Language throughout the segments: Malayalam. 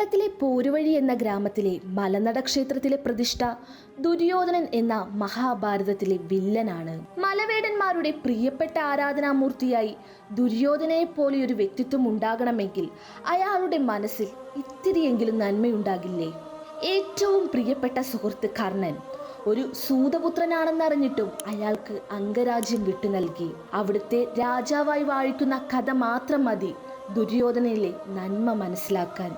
കേരളത്തിലെ പോരുവഴി എന്ന ഗ്രാമത്തിലെ മലനട ക്ഷേത്രത്തിലെ പ്രതിഷ്ഠ ദുര്യോധനൻ എന്ന മഹാഭാരതത്തിലെ വില്ലനാണ്. മലവേടന്മാരുടെ പ്രിയപ്പെട്ട ആരാധനാമൂർത്തിയായി ദുര്യോധനയെ പോലെ ഒരു വ്യക്തിത്വം ഉണ്ടാകണമെങ്കിൽ അയാളുടെ മനസ്സിൽ ഇത്തിരിയെങ്കിലും നന്മയുണ്ടാകില്ലേ? ഏറ്റവും പ്രിയപ്പെട്ട സുഹൃത്ത് കർണൻ ഒരു സൂതപുത്രനാണെന്നറിഞ്ഞിട്ടും അയാൾക്ക് അംഗരാജ്യം വിട്ടു നൽകി. അവിടുത്തെ രാജാവായി വാഴിക്കുന്ന കഥ മാത്രം മതി ദുര്യോധനയിലെ നന്മ മനസ്സിലാക്കാൻ.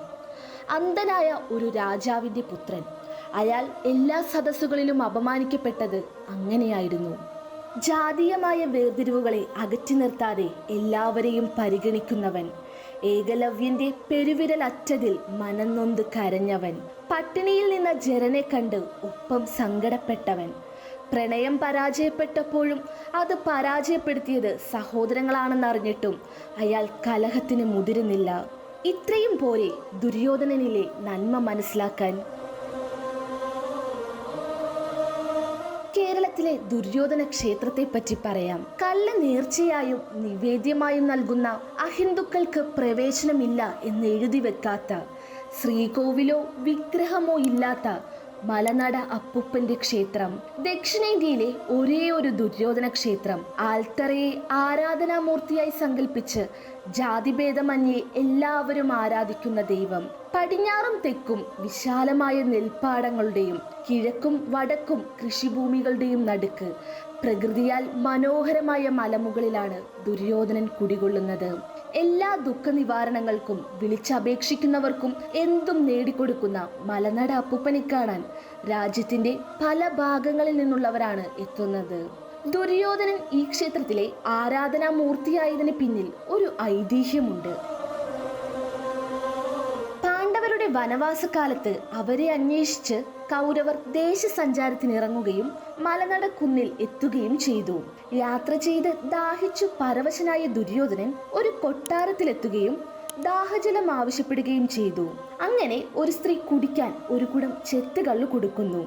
അന്ധനായ ഒരു രാജാവിന്റെ പുത്രൻ. അയാൾ എല്ലാ സദസ്സുകളിലും അപമാനിക്കപ്പെട്ടത് അങ്ങനെയായിരുന്നു. ജാതീയമായ വേർതിരിവുകളെ അകറ്റി നിർത്താതെ എല്ലാവരെയും പരിഗണിക്കുന്നവൻ ഏകലവ്യന്റെ പെരുവിരൽ അറ്റതിൽ മനംനൊന്ത് കരഞ്ഞവൻ പട്ടിണിയിൽ നിന്ന ജരനെ കണ്ട് ഒപ്പം സങ്കടപ്പെട്ടവൻ. പ്രണയം പരാജയപ്പെട്ടപ്പോഴും അത് പരാജയപ്പെടുത്തിയത് സഹോദരങ്ങളാണെന്നറിഞ്ഞിട്ടും അയാൾ കലഹത്തിന് മുതിരുന്നില്ല. ഇത്രയും പോരെ ദുര്യോധനനിലെ നന്മ മനസ്സിലാക്കാൻ കേരളത്തിലെ ദുര്യോധന ക്ഷേത്രത്തെ പറ്റി പറയാം. കള്ള നേർച്ചയായും നിവേദ്യമായും നൽകുന്ന അഹിന്ദുക്കൾക്ക് പ്രവേശനമില്ല എന്ന് എഴുതി വെക്കാത്ത ശ്രീകോവിലോ വിഗ്രഹമോ ഇല്ലാത്ത മലനട അപ്പുപ്പന്റെ ക്ഷേത്രം. ദക്ഷിണേന്ത്യയിലെ ഒരേ ഒരു ദുര്യോധന ക്ഷേത്രം. ആൽത്തറയെ ആരാധനാമൂർത്തിയായി സങ്കല്പിച്ച് ജാതിഭേദമന്യേ എല്ലാവരും ആരാധിക്കുന്ന ദൈവം. പടിഞ്ഞാറും തെക്കും വിശാലമായ നെൽപ്പാടങ്ങളുടെയും കിഴക്കും വടക്കും കൃഷിഭൂമികളുടെയും നടുക്ക് പ്രകൃതിയാൽ മനോഹരമായ മലമുകളിലാണ് ദുര്യോധനൻ കുടികൊള്ളുന്നത്. എല്ലാ ദുഃഖ നിവാരണങ്ങൾക്കും വിളിച്ചപേക്ഷിക്കുന്നവർക്കും എന്തും നേടിക്കൊടുക്കുന്ന മലനട അപ്പൂപ്പനെ കാണാൻ രാജ്യത്തിന്റെ പല ഭാഗങ്ങളിൽ നിന്നുള്ളവരാണ് എത്തുന്നത്. ദുര്യോധനൻ ഈ ക്ഷേത്രത്തിലെ ആരാധനാമൂർത്തിയായതിന് പിന്നിൽ ഒരു ഐതിഹ്യമുണ്ട്. പാണ്ഡവരുടെ വനവാസകാലത്ത് അവരെ അന്വേഷിച്ച് കൗരവർ ദേശസഞ്ചാരത്തിനിറങ്ങുകയും മലനട കുന്നിൽ എത്തുകയും ചെയ്തു. യാത്ര ചെയ്ത് ദാഹിച്ചു പരവശനായ ദുര്യോധനൻ ഒരു കൊട്ടാരത്തിലെത്തുകയും ദാഹജലം ആവശ്യപ്പെടുകയും ചെയ്തു. അങ്ങനെ ഒരു സ്ത്രീ കുടിക്കാൻ ഒരു കുടം ചെത്തുകള്ളു കൊടുക്കുന്നു.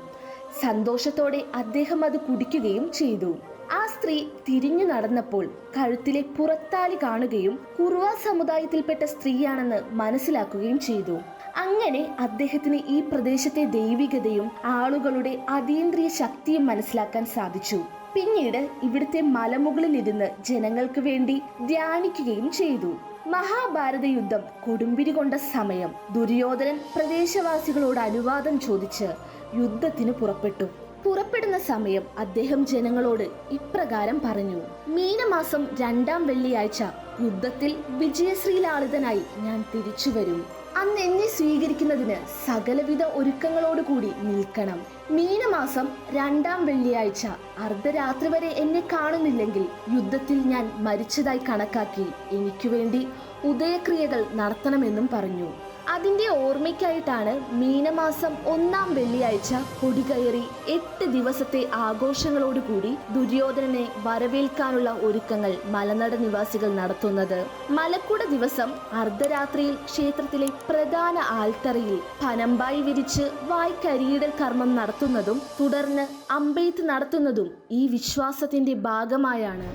സന്തോഷത്തോടെ അദ്ദേഹം അത് കുടിക്കുകയും ചെയ്തു. ആ സ്ത്രീ തിരിഞ്ഞു നടന്നപ്പോൾ കഴുത്തിലെ പുറത്താലി കാണുകയും കുറുവ സമുദായത്തിൽപ്പെട്ട സ്ത്രീയാണെന്ന് മനസ്സിലാക്കുകയും ചെയ്തു. അങ്ങനെ അദ്ദേഹത്തിന് ഈ പ്രദേശത്തെ ദൈവികതയും ആളുകളുടെ അതീന്ദ്രിയ ശക്തിയും മനസ്സിലാക്കാൻ സാധിച്ചു. പിന്നീട് ഇവിടുത്തെ മലമുകളിൽ ഇരുന്ന് ജനങ്ങൾക്ക് വേണ്ടി ധ്യാനിക്കുകയും ചെയ്തു. മഹാഭാരത യുദ്ധം കൊടുമ്പിരി കൊണ്ട സമയം ദുര്യോധനൻ പ്രദേശവാസികളോട് അനുവാദം ചോദിച്ച് യുദ്ധത്തിന് പുറപ്പെട്ടു. പുറപ്പെടുന്ന സമയം അദ്ദേഹം ജനങ്ങളോട് ഇപ്രകാരം പറഞ്ഞു മീനമാസം രണ്ടാം വെള്ളിയാഴ്ച യുദ്ധത്തിൽ വിജയശ്രീലാളിതനായി ഞാൻ തിരിച്ചു വരും അന്ന് എന്നെ സ്വീകരിക്കുന്നതിന് സകലവിധ ഒരുക്കങ്ങളോടുകൂടി നിൽക്കണം. മീനമാസം രണ്ടാം വെള്ളിയാഴ്ച. അർദ്ധരാത്രി വരെ എന്നെ കാണുന്നില്ലെങ്കിൽ യുദ്ധത്തിൽ ഞാൻ മരിച്ചതായി കണക്കാക്കി. എനിക്കു വേണ്ടി ഉദയക്രിയകൾ നടത്തണമെന്നും പറഞ്ഞു. അതിന്റെ ഓർമ്മയ്ക്കായിട്ടാണ് മീനമാസം ഒന്നാം വെള്ളിയാഴ്ച കൊടികയറി എട്ട് ദിവസത്തെ ആഘോഷങ്ങളോടുകൂടി ദുര്യോധനനെ വരവേൽക്കാനുള്ള ഒരുക്കങ്ങൾ മലനട നിവാസികൾ നടത്തുന്നത്. മലക്കുട ദിവസം അർദ്ധരാത്രിയിൽ ക്ഷേത്രത്തിലെ പ്രധാന ആൽത്തറയിൽ പനമ്പായി വിരിച്ച് വായ്ക്കരിയിടൽ കർമ്മം നടത്തുന്നതും തുടർന്ന് അമ്പെയ്ത്ത് നടത്തുന്നതും ഈ വിശ്വാസത്തിന്റെ ഭാഗമായാണ്.